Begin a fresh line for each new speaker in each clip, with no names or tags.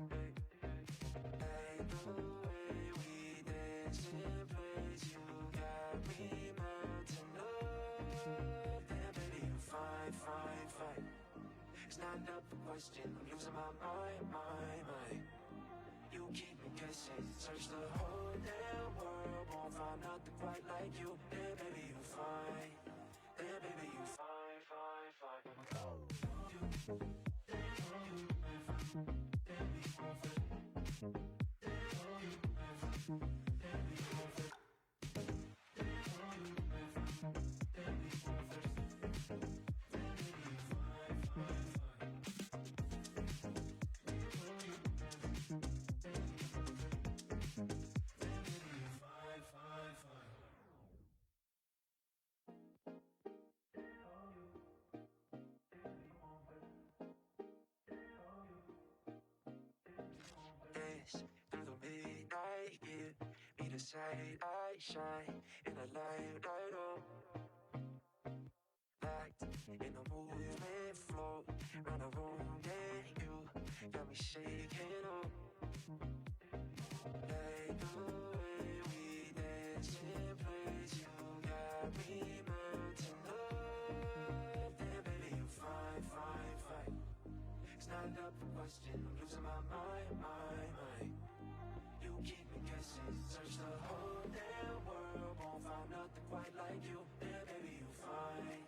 I'm losing my mind, mind, mind. You keep me guessing. Search the whole damn world, won't find nothing quite like you. Baby, you fine. Damn, baby, you fine, fine, oh. Thank you. Sight I shine in the light, light up. Locked in the movement flow, round the room, yeah, you got me shaking up. Like the way we dance in place, you got me melting up. Damn, baby, you fine, fine, fine. It's not up for question. I'm losing my mind, mind, places Search the whole damn world Won't find nothing quite like you There, baby, you find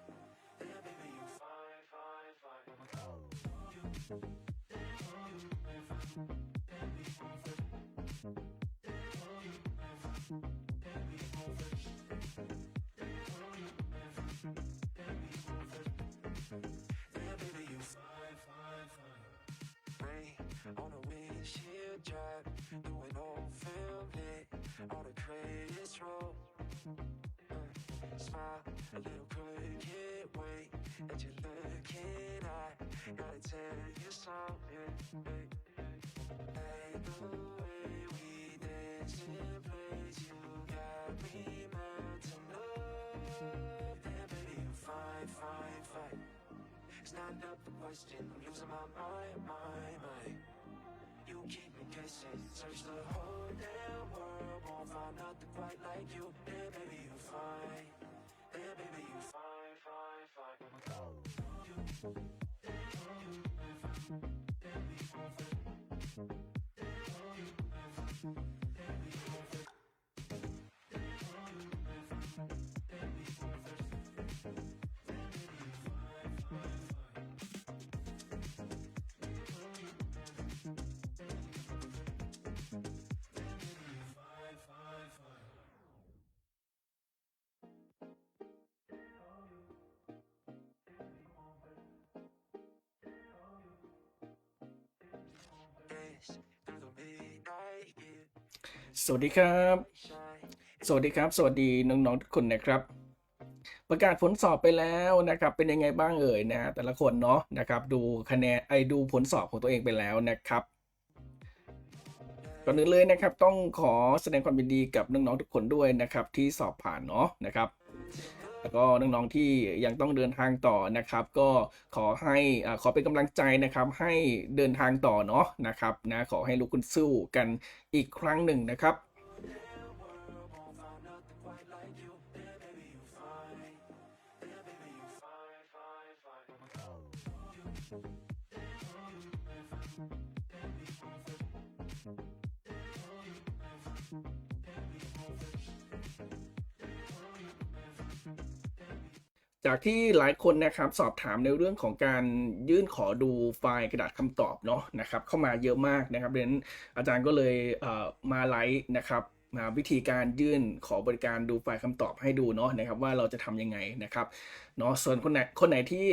There, baby, you find, find, find find You, there, you, there, baby, you find on a windshield drive, doing old film lit on the greatest road. Uh, smile a little crooked way that you're looking at. Gotta tell you something, babe. Hey, the way we dance in place, you got me melting up. Damn, baby, you fine, fine, fine. It's not up for question. I'm losing my mind, mind, mind kissing Search the whole damn world Won't find nothing quite like you. Yeah, baby, you fine. Yeah, baby, you fine, fine, fine. Go. yeah, you, we you, we you,
สวัสดีครับ
Shine
สวัสดีครับ สวัสดีน้องๆทุกคนนะครับ ประกาศผลสอบไปแล้วนะครับ เป็นยังไงบ้างเอ่ยนะฮะแต่ละคนเนาะนะครับ ดูคะแนนไอดูผลสอบของตัวเองไปแล้วนะครับก่อนอื่นเลยนะครับต้องขอแสดงความยินดีกับน้องๆทุกคนด้วยนะครับ ที่สอบผ่านเนาะนะครับ แล้วก็น้องๆที่ยังต้องเดินทางต่อนะครับ ก็ขอให้อ่าขอเป็นกำลังใจนะครับ ให้เดินทางต่อเนาะนะครับนะขอให้ลุกคุณสู้กันอีกครั้งหนึ่งนะครับ จากที่หลายคนนะครับสอบถามในเรื่องของการยื่นขอดูไฟล์กระดาษคำตอบเนาะนะครับเข้ามาเยอะมากนะครับดังนั้นอาจารย์ก็เลยเมาไลฟ์นะครับมาวิธีการยื่นขอบริการดูไฟล์คำตอบให้ดูเนาะนะครับว่าเราจะทำยังไงนะครับเนาะส่วนคนไหนคนไหนที่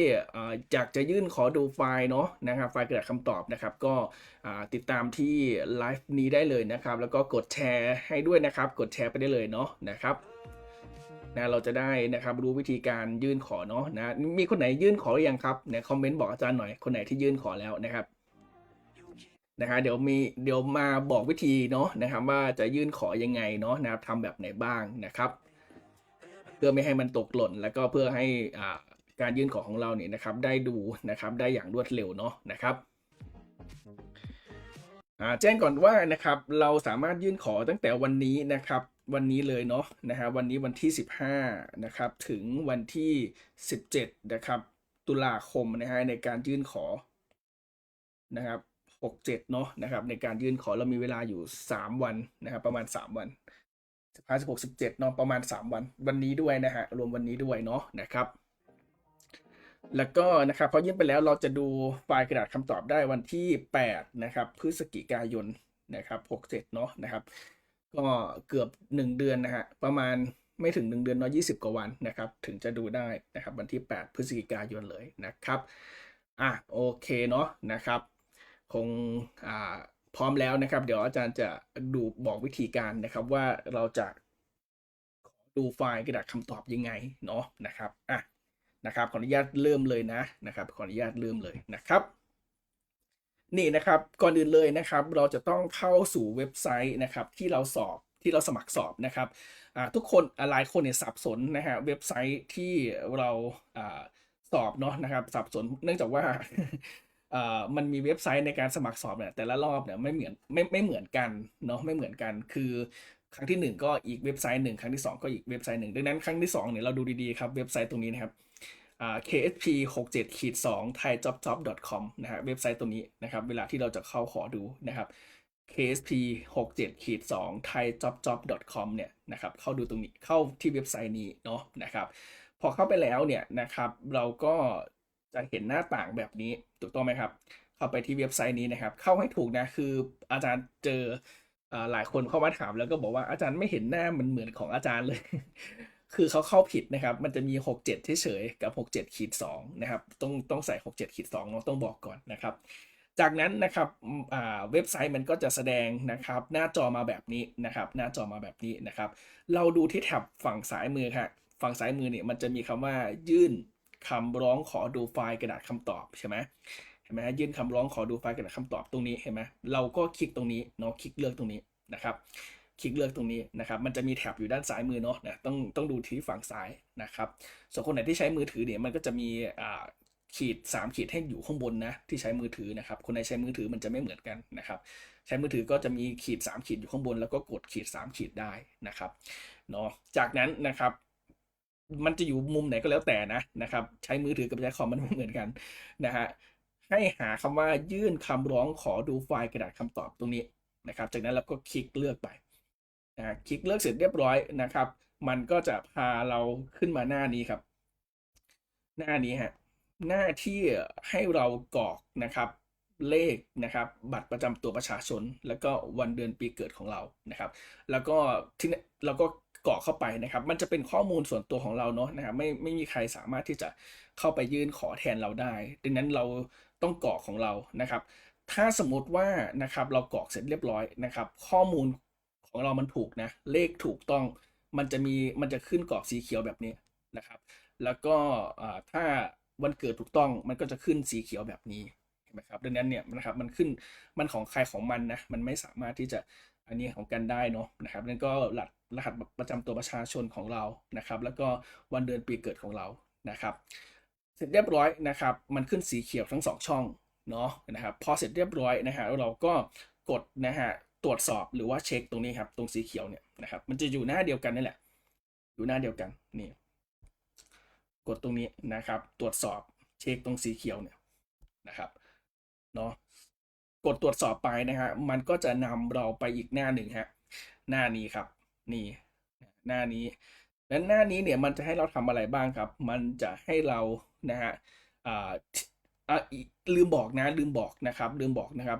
อยากจะยื่นขอดูไฟล์เนาะนะครับไฟล์กระดาษคำตอบนะครับก็ติดตามที่ไลฟ์นี้ได้เลยนะครับแล้วก็กดแชร์ให้ด้วยนะครับกดแชร์ไปได้เลยเนาะนะครับ นะเราจะได้นะครับรู้วิธีการยื่นขอเนาะนะมีคนไหนยื่นขอหรือยังครับเนี่ยคอมเมนต์บอกอาจารย์หน่อยคนไหนที่ยื่นขอแล้วนะครับนะฮะเดี๋ยวมีเดี๋ยวมาบอกวิธีเนาะนะครับว่าจะยื่นขอยังไงเนาะนะครับทำแบบไหนบ้างนะครับ เพื่อไม่ให้มันตกหล่น แล้วก็เพื่อให้อ่าการยื่นขอของเราเนี่ยนะครับได้ดูนะครับได้อย่างรวดเร็วเนาะนะครับอ่าแจ้งก่อนว่านะครับเราสามารถยื่นขอตั้งแต่วันนี้นะครับ วันนี้เลยเนาะนะฮะวันนี้วันที่ 15นะครับถึงวันที่ 17นะครับตุลาคมนะฮะในการยื่นขอนะครับ67เนาะนะครับในการยื่นขอเรามีเวลาอยู่ 3 วันนะครับประมาณ 3 วัน15 16 17เนาะประมาณ 3 วัน วันนี้ด้วยนะฮะรวมวันนี้ด้วยเนาะนะครับแล้วก็นะครับพอยื่นไปแล้วเราจะดูไฟล์กระดาษคำตอบได้วันที่ 8 นะครับ พฤศจิกายนนะครับ 67 เนาะนะครับ ก็เกือบ 1 เดือนนะฮะประมาณไม่ถึง 1 เดือนเนาะ20กว่าวันนะครับถึงจะดูได้นะครับวันที่ 8 พฤศจิกายนเลยนะครับอะโอเคเนาะนะครับ คงอ่าพร้อมแล้วนะครับ เดี๋ยวอาจารย์จะดูบอกวิธีการนะครับว่าเราจะดูไฟล์กระดาษคำตอบยังไงเนาะนะครับอะนะครับขออนุญาตเริ่มเลยนะนะครับขออนุญาตเริ่มเลยนะครับ นี่นะครับก่อนอื่นเลยนะครับ เราจะต้องเข้าสู่เว็บไซต์นะครับที่เราสอบที่เราสมัครสอบนะครับทุกคนหลายคนเนี่ยสับสนนะฮะเว็บไซต์ที่เราอสอบเนาะนะครับสับสนเนื่องจากว่ามันมีเว็บไซต์ในการสมัครสอบเนี่ยแต่ละรอบเนี่ยไม่เหมือนไม่ไม่เหมือนกันเนาะไม่เหมือนกันคือครั้งที่หนึ่งก็อีกเว็บไซต์หนึ่งครั้งที่สองก็อีกเว็บไซต์หนึ่งดังนั้นครั้งที่สองเนี่ยเราดูดีๆครับเว็บไซต์ตรงนี้นะครับ ksp 6 7ขีด2 thaijobjob com นะฮะเว็บไซต์ตัวนี้นะครับ เวลาที่เราจะเข้าขอดูนะครับ ksp 6 7ขีด2 thaijobjob com เนี่ยนะครับ เข้าดูตรงนี้เข้าที่เว็บไซต์นี้เนาะนะครับ พอเข้าไปแล้วเนี่ยนะครับ เราก็จะเห็นหน้าต่างแบบนี้ถูกต้องไหมครับ เข้าไปที่เว็บไซต์นี้นะครับ เข้าให้ถูกนะคืออาจารย์เจออหลายคนเข้ามาถามแล้วก็บอกว่าอาจารย์ไม่เห็นหน้ามันเหมือนของอาจารย์เลย คือเขาเข้าผิดนะครับ มันจะมี 67เฉยๆกับ 67ขีด2นะครับ ต้องต้องใส่ 67ขีด2เนาะต้องบอกก่อนนะครับ จากนั้นนะครับเว็บไซต์มันก็จะแสดงนะครับ หน้าจอมาแบบนี้นะครับ หน้าจอมาแบบนี้นะครับ เราดูที่แท็บฝั่งซ้ายมือครับฝั่งซ้ายมือเนี่ยมันจะมีคำว่ายื่นคำร้องขอดูไฟล์กระดาษคำตอบใช่ไหมเห็นไหมยื่นคำร้องขอดูไฟล์กระดาษคำตอบตรงนี้เห็นไหมเราก็คลิกตรงนี้เนาะคลิกเลือกตรงนี้นะครับ คลิกเลือกตรงนี้นะครับมันจะมีแท็บอยู่ด้านซ้ายมือเนาะนะต้องต้องดูที่ฝั่งซ้ายนะครับส่วนคนไหนที่ใช้มือถือเนี่ยมันก็จะมีอ่าขีด 3 ขีดให้อยู่ข้างบนนะที่ใช้มือถือนะครับคนไหนใช้มือถือมันจะไม่เหมือนกันนะครับใช้มือถือก็จะมีขีด 3 ขีดอยู่ข้างบน แล้วก็กดขีด 3 ขีดได้นะครับเนาะจากนั้นนะครับมันจะอยู่มุมไหนก็แล้วแต่นะนะครับใช้มือถือกับใช้คอมมันไม่เหมือนกันนะฮะให้หาคำว่ายื่นคำร้องขอดูไฟล์กระดาษคำตอบตรงนี้นะครับจากนั้นเราก็คลิกเลือกไป คลิกเลือกเสร็จเรียบร้อยนะครับ มันก็จะพาเราขึ้นมาหน้านี้ครับ หน้านี้ฮะหน้าที่ให้เรากรอกนะครับเลขนะครับบัตรประจำตัวประชาชน แล้วก็วันเดือนปีเกิดของเรานะครับ แล้วก็ที่นี่เราก็กรอกเข้าไปนะครับ มันจะเป็นข้อมูลส่วนตัวของเราเนาะนะครับไม่ไม่มีใครสามารถที่จะเข้าไปยื่นขอแทนเราได้ ดังนั้นเราต้องกรอกของเรานะครับ ถ้าสมมติว่านะครับเรากรอกเสร็จเรียบร้อยนะครับ ข้อมูล ของเรามันถูกนะ เลขถูกต้องมันจะมีมันจะขึ้นกรอบสีเขียวแบบนี้นะครับ แล้วก็ถ้าวันเกิดถูกต้องมันก็จะขึ้นสีเขียวแบบนี้เห็นไหมครับดังนั้นเนี่ยนะครับมันขึ้นมันของใครของมันนะมันไม่สามารถที่จะอันนี้ของกันได้เนาะนะครับนั่นก็รหัสรหัสประจำตัวประชาชนของเรานะครับ แล้วก็วันเดือนปีเกิดของเรานะครับ เสร็จเรียบร้อยนะครับ มันขึ้นสีเขียวทั้งสองช่องเนาะนะครับพอเสร็จเรียบร้อยนะฮะเราก็กดนะฮะ ตรวจสอบหรือว่าเช็คตรงนี้ครับตรงสีเขียวเนี่ยนะครับมันจะอยู่หน้าเดียวกันนี่แหละ อยู่หน้าเดียวกันนี่กดตรงนี้นะครับ ตรวจสอบเช็คตรงสีเขียวเนี่ยนะครับเนาะกดตรวจสอบไปนะฮะมันก็จะนำเราไปอีกหน้าหนึ่งฮะหน้านี้ครับนี่หน้านี้แล้วหน้านี้เนี่ยมันจะให้เราทำอะไรบ้างครับ มันจะให้เรานะฮะอ่าอ่าลืมบอกนะลืมบอกนะครับ ลืมบอกนะครับ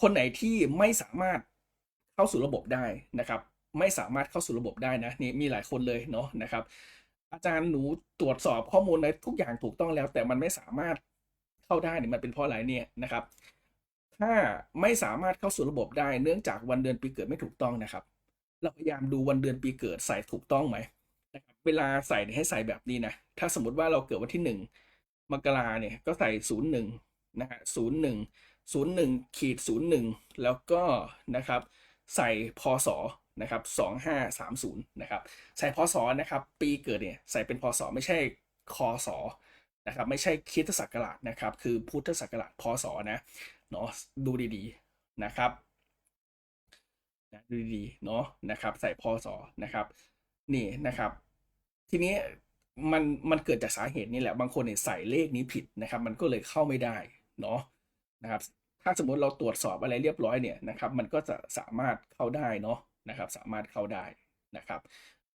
คนไหนที่ไม่สามารถเข้าสู่ระบบได้นะครับ ไม่สามารถเข้าสู่ระบบได้นะนี่มีหลายคนเลยเนาะนะครับ อาจารย์หนูตรวจสอบข้อมูลในทุกอย่างถูกต้องแล้ว แต่มันไม่สามารถเข้าได้เนี่ยมันเป็นเพราะอะไรเนี่ยนะครับ ถ้าไม่สามารถเข้าสู่ระบบได้ เนื่องจากวันเดือนปีเกิดไม่ถูกต้องนะครับ เราพยายามดูวันเดือนปีเกิดใส่ถูกต้องไหมนะครับเวลาใส่ให้ใส่แบบนี้นะถ้าสมมติว่าเราเกิดวันที่หนึ่งมกราเนี่ยก็ใส่ศูนย์หนึ่งนะฮะศูนย์หนึ่ง ศูนย์หนึ่งขีดศูนย์หนึ่งแล้วก็นะครับใส่พศนะครับสองห้าสามศูนย์นะครับใส่พศนะครับปีเกิดเนี่ยใส่เป็นพศไม่ใช่คศนะครับไม่ใช่คริสตศักราชนะครับคือพุทธศักราชพศนะเนาะดูดีๆนะครับนะดูดีๆเนาะนะครับใส่พอสนะครับนี่นะครับ ทีนี้มันมันเกิดจากสาเหตุนี้แหละบางคนเนี่ยใส่เลขนี้ผิดนะครับ มันก็เลยเข้าไม่ได้เนาะ นะครับ ถ้าสมมติเราตรวจสอบอะไรเรียบร้อยเนี่ยนะครับ มันก็จะสามารถเข้าได้เนาะนะครับ สามารถเข้าได้นะครับ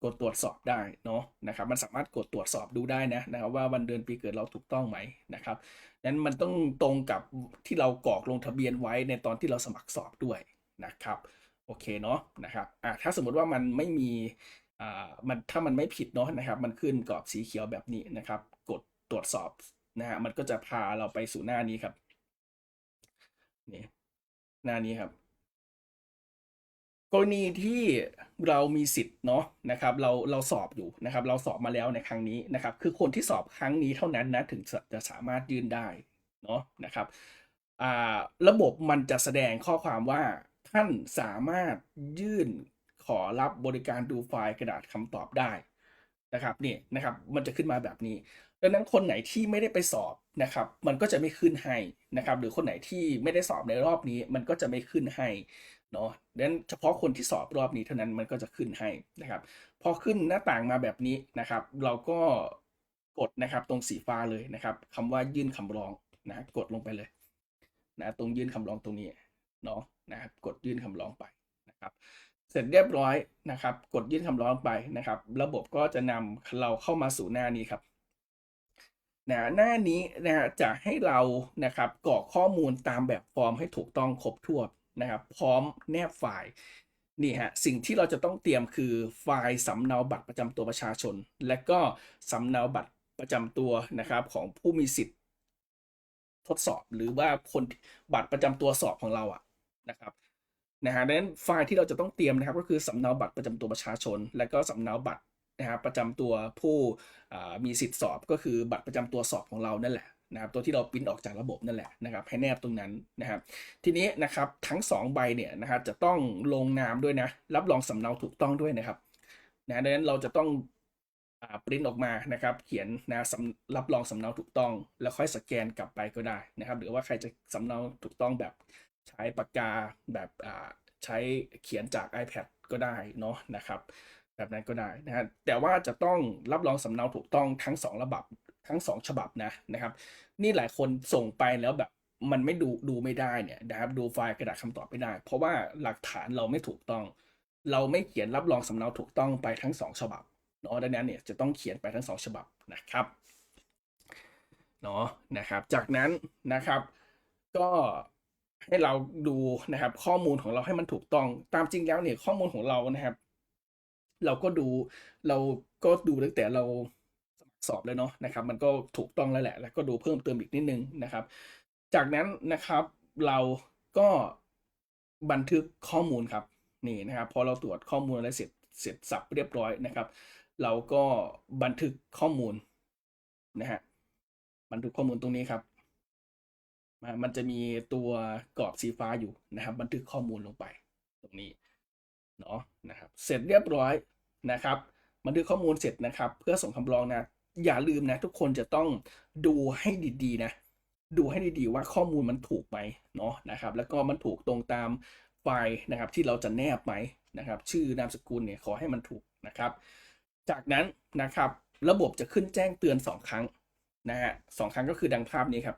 กดตรวจสอบได้เนาะนะครับ มันสามารถกดตรวจสอบดูได้นะนะครับ ว่าวันเดือนปีเกิดเราถูกต้องไหมนะครับนั้นมันต้องตรงกับที่เรากรอกลงทะเบียนไว้ในตอนที่เราสมัครสอบด้วยนะครับโอเคเนาะนะครับอะถ้าสมมติว่ามันไม่มีอ่ามันถ้ามันไม่ผิดเนาะนะครับ มันขึ้นกรอบสีเขียวแบบนี้นะครับ กดตรวจสอบนะฮะมันก็จะพาเราไปสู่หน้านี้ครับ นี่หน้านี้ครับ กรณีที่เรามีสิทธิ์เนาะนะครับ เราเราสอบอยู่นะครับ เราสอบมาแล้วในครั้งนี้นะครับ คือคนที่สอบครั้งนี้เท่านั้นนะถึงจะจะสามารถยื่นได้เนาะนะครับอ่าระบบมันจะแสดงข้อความว่าท่านสามารถยื่นขอรับบริการดูไฟล์กระดาษคำตอบได้นะครับนี่นะครับ มันจะขึ้นมาแบบนี้ ดังนั้นคนไหนที่ไม่ได้ไปสอบนะครับ มันก็จะไม่ขึ้นให้นะครับ หรือคนไหนที่ไม่ได้สอบในรอบนี้มันก็จะไม่ขึ้นให้เนาะดังนั้นเฉพาะคนที่สอบรอบนี้เท่านั้นมันก็จะขึ้นให้นะครับ พอขึ้นหน้าต่างมาแบบนี้นะครับ เราก็กดนะครับตรงสีฟ้าเลยนะครับคำว่ายื่นคำร้องนะกดลงไปเลยนะตรงยื่นคำร้องตรงนี้เนาะนะครับกดยื่นคำร้องไปนะครับ เสร็จเรียบร้อยนะครับ กดยื่นคำร้องไปนะครับ ระบบก็จะนำเราเข้ามาสู่หน้านี้ครับ นะหน้านี้นะจะให้เรานะครับกรอกข้อมูลตามแบบฟอร์มให้ถูกต้องครบถ้วนนะครับ พร้อมแนบไฟล์นี่ฮะสิ่งที่เราจะต้องเตรียมคือไฟล์สำเนาบัตรประจำตัวประชาชน และก็สำเนาบัตรประจำตัวนะครับของผู้มีสิทธิ์ ทดสอบหรือว่าคนบัตรประจำตัวสอบของเราอะนะครับนะฮะดังนั้นไฟล์ที่เราจะต้องเตรียมนะครับก็คือสำเนาบัตรประจำตัวประชาชน และก็สำเนาบัตร นะครับประจำตัวผู้มีสิทธิ์สอบก็คือบัตรประจำตัวสอบของเรานั่นแหละนะครับตัวที่เราปริ้นออกจากระบบนั่นแหละนะครับให้แนบตรงนั้นนะครับ ทีนี้นะครับทั้ง 2 ใบเนี่ยนะครับจะต้องลงนามด้วยนะ รับรองสำเนาถูกต้องด้วยนะครับนะดังนั้นเราจะต้องปริ้นออกมานะครับ เขียนนะรับรองสำเนาถูกต้อง แล้วค่อยสแกนกลับไปก็ได้นะครับ หรือว่าใครจะสำเนาถูกต้องแบบใช้ปากกาแบบใช้เขียนจาก iPad ก็ได้เนาะนะครับ แบบนั้นก็ได้นะฮะแต่ว่าจะต้องรับรองสำเนาถูกต้องทั้ง2ระบบทั้ง2ฉบับนะนะครับ นี่หลายคนส่งไปแล้วแบบมันไม่ดูดูไม่ได้เนี่ยนะครับดูไฟล์กระดาษคำตอบไม่ได้ เพราะว่าหลักฐานเราไม่ถูกต้อง เราไม่เขียนรับรองสำเนาถูกต้องไปทั้ง2ฉบับเนาะดังนั้นเนี่ยจะต้องเขียนไปทั้ง2ฉบับนะครับเนาะนะครับ จากนั้นนะครับ ก็ให้เราดูนะครับข้อมูลของเราให้มันถูกต้อง ตามจริงแล้วเนี่ยข้อมูลของเรานะครับ เราก็ดูเราก็ดูตั้งแต่เราสอบเลยเนาะนะครับ มันก็ถูกต้องแล้วแหละ แล้วก็ดูเพิ่มเติมอีกนิดนึงนะครับ จากนั้นนะครับเราก็บันทึกข้อมูลครับนี่นะครับพอเราตรวจข้อมูลอะไรเสร็จเสร็จสับเรียบร้อยนะครับ เราก็บันทึกข้อมูลนะฮะบันทึกข้อมูลตรงนี้ครับมันจะมีตัวกรอบสีฟ้าอยู่นะครับ บันทึกข้อมูลลงไป ตรงนี้ เนาะนะครับเสร็จเรียบร้อยนะครับบันทึกข้อมูลเสร็จนะครับ เพื่อส่งคำร้องนะอย่าลืมนะทุกคนจะต้องดูให้ดีๆนะดูให้ดีๆว่าข้อมูลมันถูกไหมเนาะนะครับ แล้วก็มันถูกตรงตามไฟล์นะครับ ที่เราจะแนบไหมนะครับ ชื่อนามสกุลเนี่ยขอให้มันถูกนะครับ จากนั้นนะครับระบบจะขึ้นแจ้งเตือน 2 ครั้งนะฮะสองครั้งก็คือดังภาพนี้ครับ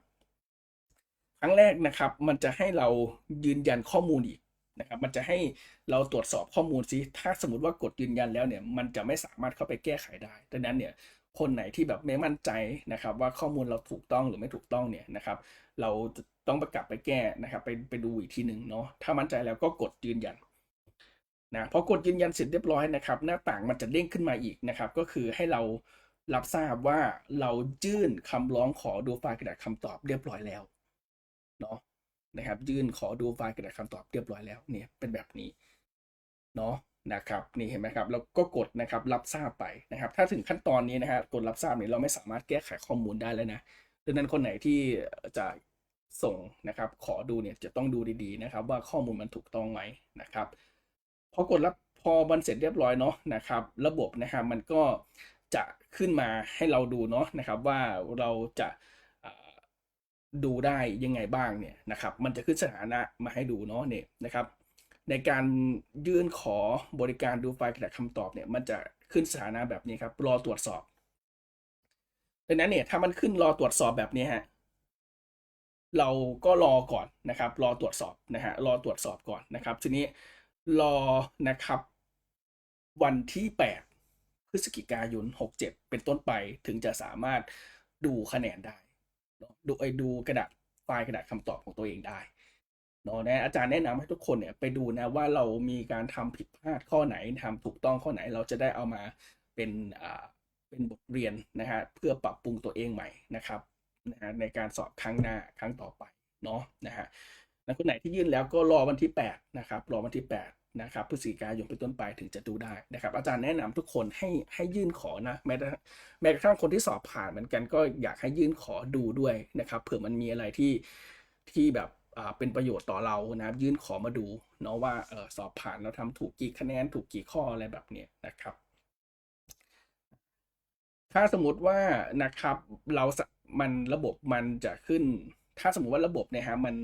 ครั้งแรกนะครับ มันจะให้เรายืนยันข้อมูลอีก นะครับ มันจะให้เราตรวจสอบข้อมูลซิ ถ้าสมมติว่ากดยืนยันแล้วเนี่ย มันจะไม่สามารถเข้าไปแก้ไขได้ ดังนั้นเนี่ย คนไหนที่แบบไม่มั่นใจนะครับ ว่าข้อมูลเราถูกต้องหรือไม่ถูกต้องเนี่ยนะครับ เราต้องไปกลับไปแก้นะครับ ไปไปดูอีกทีหนึ่งเนาะ ถ้ามั่นใจแล้วก็กดยืนยันนะพอกดยืนยันเสร็จเรียบร้อยนะครับ หน้าต่างมันจะเด้งขึ้นมาอีกนะครับ ก็คือให้เรารับทราบว่าเรายื่นคำร้องขอดูไฟล์กระดาษคำตอบเรียบร้อยแล้วเนาะ นะครับ ยื่นขอดูไฟล์กระดาษคำตอบเรียบร้อยแล้วเนี่ยเป็นแบบนี้เนาะนะครับนี่เห็นไหมครับแล้วก็กดนะครับรับทราบไปนะครับ ถ้าถึงขั้นตอนนี้นะฮะกดรับทราบเนี่ยเราไม่สามารถแก้ไขข้อมูลได้แล้วนะดังนั้นคนไหนที่จะส่งนะครับขอดูเนี่ยจะต้องดูดีๆนะครับ ว่าข้อมูลมันถูกต้องไหมนะครับพอกดรับพอมันเสร็จเรียบร้อยเนาะนะครับ ระบบนะครับมันก็จะขึ้นมาให้เราดูเนาะนะครับว่าเราจะ ดูได้ยังไงบ้างเนี่ยนะครับ มันจะขึ้นสถานะมาให้ดูเนาะเนี่ยนะครับ ในการยื่นขอบริการดูไฟล์กระดาษคำตอบเนี่ยมันจะขึ้นสถานะแบบนี้ครับ รอตรวจสอบดังนั้นเนี่ยถ้ามันขึ้นรอตรวจสอบแบบนี้ฮะเราก็รอก่อนนะครับ รอตรวจสอบนะฮะรอตรวจสอบก่อนนะครับ ทีนี้รอนะครับ วันที่ 8 พฤศจิกายน 67 เป็นต้นไปถึงจะสามารถดูคะแนนได้ ดูไอ้ดูกระดาษไฟล์กระดาษคำตอบของตัวเองได้เนาะนะอาจารย์แนะนำให้ทุกคนเนี่ยไปดูนะว่าเรามีการทำผิดพลาดข้อไหนทำถูกต้องข้อไหนเราจะได้เอามาเป็นอ่าเป็นบทเรียนนะฮะเพื่อปรับปรุงตัวเองใหม่นะครับนะฮะในการสอบครั้งหน้าครั้งต่อไปเนาะนะฮะแล้วคนไหนที่ยื่นแล้วก็รอวันที่ 8 นะครับ รอวันที่ 8 นะครับพฤศจิกายนเป็นต้นไปถึงจะดูได้นะครับ อาจารย์แนะนำทุกคนให้ให้ยื่นขอนะแม้แม้กระทั่งคนที่สอบผ่านเหมือนกันก็อยากให้ยื่นขอดูด้วยนะครับเผื่อมันมีอะไรที่ที่แบบเป็นประโยชน์ต่อเรานะครับยื่นขอมาดูเนาะว่าออสอบผ่านเราทำถูกกี่คะแนนถูกกี่ข้ออะไรแบบเนี้ยนะครับ ถ้าสมมติว่านะครับเราสะมันระบบมันจะขึ้น ถ้าสมมติว่าระบบเนี่ยฮะมัน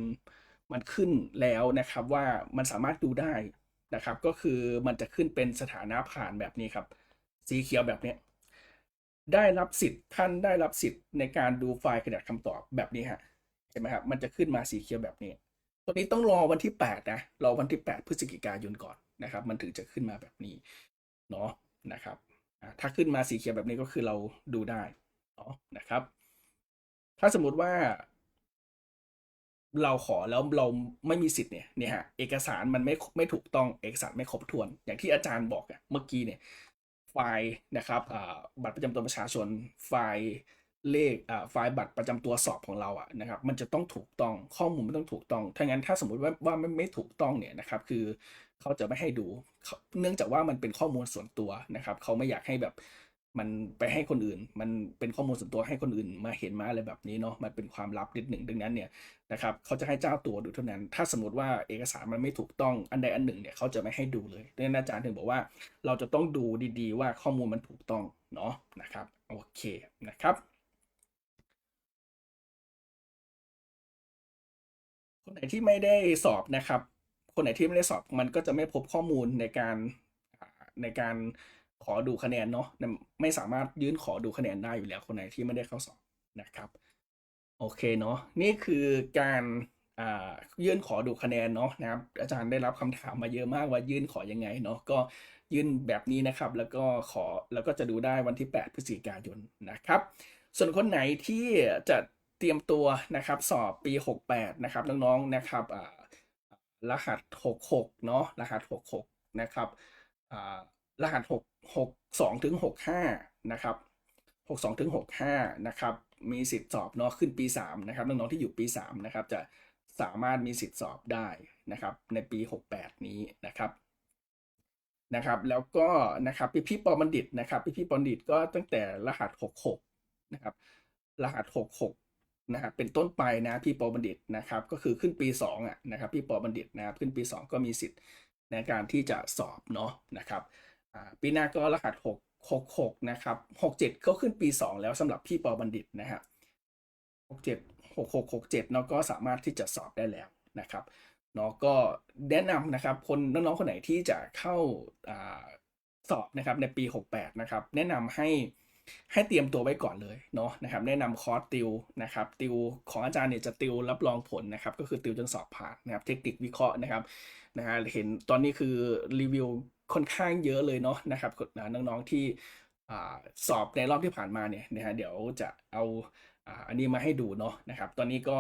มันขึ้นแล้วนะครับว่ามันสามารถดูได้ นะครับ ก็คือมันจะขึ้นเป็นสถานะผ่านแบบนี้ครับ สีเขียวแบบนี้ ได้รับสิทธิ์ท่านได้รับสิทธิ์ในการดูไฟล์กระดาษคำตอบแบบนี้ฮะเห็นไหมครับมันจะขึ้นมาสีเขียวแบบนี้ ตัวนี้ต้องรอวันที่ 8 นะรอวันที่ 8 พฤศจิกายนก่อนนะครับ มันถึงจะขึ้นมาแบบนี้เนาะนะครับถ้าขึ้นมาสีเขียวแบบนี้ก็คือเราดูได้เนาะนะครับ ถ้าสมมุติว่า เราขอแล้วเราไม่มีสิทธิ์เนี่ยเนี่ยฮะเอกสารมันไม่ไม่ถูกต้องเอกสารไม่ครบถ้วน อย่างที่อาจารย์บอกอะเมื่อกี้เนี่ยไฟล์นะครับบัตรประจำตัวประชาชนไฟล์เลขไฟล์บัตรประจำตัวสอบของเราอะนะครับมันจะต้องถูกต้องข้อมูลมันต้องถูกต้องถ้างั้นถ้าสมมติว่าว่าไม่ไม่ถูกต้องเนี่ยนะครับคือเขาจะไม่ให้ดู เนื่องจากว่ามันเป็นข้อมูลส่วนตัวนะครับเขาไม่อยากให้แบบ มันไปให้คนอื่น มันเป็นข้อมูลส่วนตัวให้คนอื่นมาเห็นมาอะไรแบบนี้เนาะมันเป็นความลับนิดหนึ่งดังนั้นเนี่ยนะครับเขาจะให้เจ้าตัวดูเท่านั้น ถ้าสมมติว่าเอกสารมันไม่ถูกต้องอันใดอันหนึ่งเนี่ยเขาจะไม่ให้ดูเลยดังนั้นอาจารย์ถึงบอกว่า เราจะต้องดูดีๆ ว่าข้อมูลมันถูกต้องเนาะนะครับโอเคนะครับคนไหนที่ไม่ได้สอบนะครับ คนไหนที่ไม่ได้สอบมันก็จะไม่พบข้อมูลในการในการ ขอดูคะแนนเนาะไม่สามารถยื่นขอดูคะแนนได้อยู่แล้วคนไหนที่ไม่ได้เข้าสอบนะครับ โอเคเนาะนี่คือการอ่ายื่นขอดูคะแนนเนาะนะครับ อาจารย์ได้รับคำถามมาเยอะมากว่ายื่นขอยังไงเนาะก็ยื่นแบบนี้นะครับ แล้วก็ขอแล้วก็จะดูได้วันที่ 8 พฤศจิกายนนะครับ ส่วนคนไหนที่จะเตรียมตัวนะครับ สอบปี 68 นะครับน้องๆนะครับอ่ารหัส 66 เนาะรหัส 66 นะครับอ่า รหัส6 62ถึง65 นะครับ 62ถึง65 นะครับ มีสิทธิ์สอบเนาะขึ้นปี 3 นะครับ น้องๆที่อยู่ปี 3 นะครับ จะสามารถมีสิทธิ์สอบได้นะครับ ในปี 68 นี้นะครับนะครับ แล้วก็นะครับพี่พี่ปอบัณฑิตนะครับพี่พี่ปอบัณฑิตก็ตั้งแต่รหัส 66 นะครับ รหัส 66 นะครับ เป็นต้นไปนะพี่ปอบัณฑิตนะครับ ก็คือขึ้นปี 2อะนะครับ พี่ปอบัณฑิตนะครับ ขึ้นปี 2 ก็มีสิทธิ์ในการที่จะสอบเนาะนะครับ ปีหน้าก็รหัส 6 66 นะครับ 67ก็ขึ้นปี 2 แล้วสำหรับพี่ปอบัณฑิตนะฮะ67 66 67เนาะก็สามารถที่จะสอบได้แล้วนะครับเนาะก็แนะนำนะครับคนน้องๆคนไหนที่จะเข้าอสอบนะครับในปี 68 นะครับ แนะนำให้ให้เตรียมตัวไว้ก่อนเลยเนาะนะครับ แนะนำคอร์สติวนะครับติวของอาจารย์เนี่ยจะติวรับรองผลนะครับ ก็คือติวจนสอบผ่านนะครับ เทคนิควิเคราะห์นะครับนะฮะเห็นตอนนี้คือรีวิว ค่อนข้างเยอะเลยเนาะนะครับน้องๆที่สอบในรอบที่ผ่านมาเนี่ยนะฮะเดี๋ยวจะเอาอันนี้มาให้ดูเนาะนะครับ ตอนนี้ก็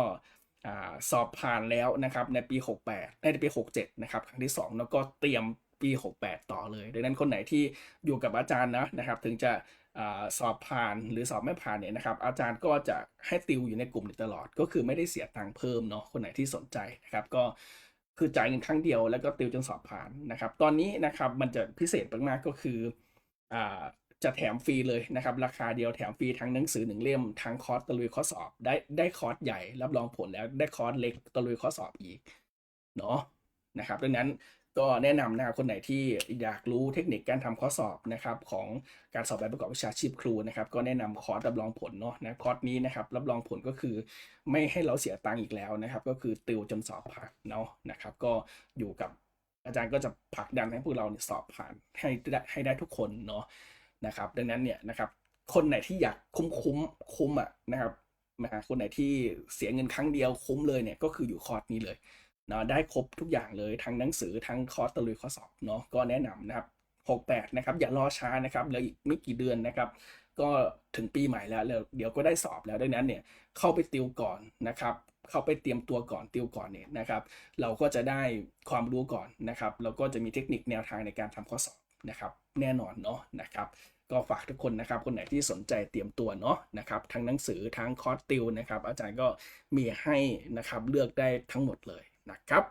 สอบผ่านแล้วนะครับในปี 68 ในปี 67 นะครับครั้งที่ 2 แล้วก็เตรียมปี 68 ต่อเลย ดังนั้นคนไหนที่อยู่กับอาจารย์นะนะครับ ถึงจะอสอบผ่านหรือสอบไม่ผ่านเนี่ยนะครับ อาจารย์ก็จะให้ติวอยู่ในกลุ่มตลอด ก็คือไม่ได้เสียตังค์เพิ่มเนาะคนไหนที่สนใจนะครับก็ คือจ่ายเงินครั้งเดียวแล้วก็ติวจนสอบผ่านนะครับ ตอนนี้นะครับมันจะพิเศษมากๆก็คืออ่าจะแถมฟรีเลยนะครับ ราคาเดียวแถมฟรีทั้งหนังสือหนึ่งเล่มทั้งคอร์สตะลุยข้อสอบได้ได้คอร์สใหญ่รับรองผลแล้วได้คอร์สเล็กตะลุยข้อสอบอีกเนาะนะครับดังนั้น ก็แนะนำนะครับคนไหนที่อยากรู้เทคนิคการทำข้อสอบนะครับของการสอบใบประกอบวิชาชีพครูนะครับก็แนะนำคอร์สรับรองผลเนาะนะคอร์สนี้นะครับรับรองผลก็คือไม่ให้เราเสียตังค์อีกแล้วนะครับ ก็คือติวจนสอบผ่านเนาะนะครับ ก็อยู่กับอาจารย์ก็จะผลักดันให้พวกเราเนี่ยสอบผ่านให้ได้ให้ได้ทุกคนเนาะนะครับ ดังนั้นเนี่ยนะครับคนไหนที่อยากคุ้มคุ้มคุ้มอะนะครับนะคนไหนที่เสียเงินครั้งเดียวคุ้มเลยเนี่ยก็คืออยู่คอร์สนี้เลย เนาะได้ครบทุกอย่างเลยทั้งหนังสือทั้งคอร์สตะลุยข้อสอบเนาะก็แนะนำนะครับ68นะครับอย่ารอช้านะครับเหลืออีกไม่กี่เดือนนะครับ ก็ถึงปีใหม่แล้วแล้วเดี๋ยวก็ได้สอบแล้วดังนั้นเนี่ยเข้าไปติวก่อนนะครับเข้าไปเตรียมตัวก่อนติวก่อนเนี่ยนะครับ เราก็จะได้ความรู้ก่อนนะครับแล้วก็จะมีเทคนิคแนวทางในการทำข้อสอบนะครับ แน่นอนเนาะนะครับก็ฝากทุกคนนะครับ คนไหนที่สนใจเตรียมตัวเนาะนะครับ ทั้งหนังสือทั้งคอร์สติวนะครับ อาจารย์ก็มีให้นะครับเลือกได้ทั้งหมดเลย นะครับ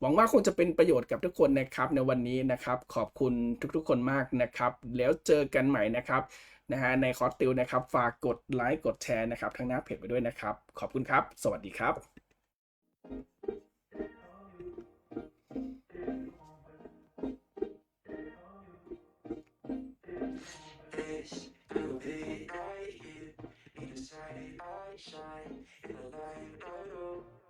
หวังว่าคงจะเป็นประโยชน์กับทุกคนนะครับในวันนี้นะครับ ขอบคุณทุกๆคนมากนะครับ แล้วเจอกันใหม่นะครับนะฮะในคอร์สติวนะครับ ฝากกดไลค์กดแชร์นะครับทั้งหน้าเพจไปด้วยนะครับ ขอบคุณครับ สวัสดีครับ
This will be right here. You decided I shine in a light of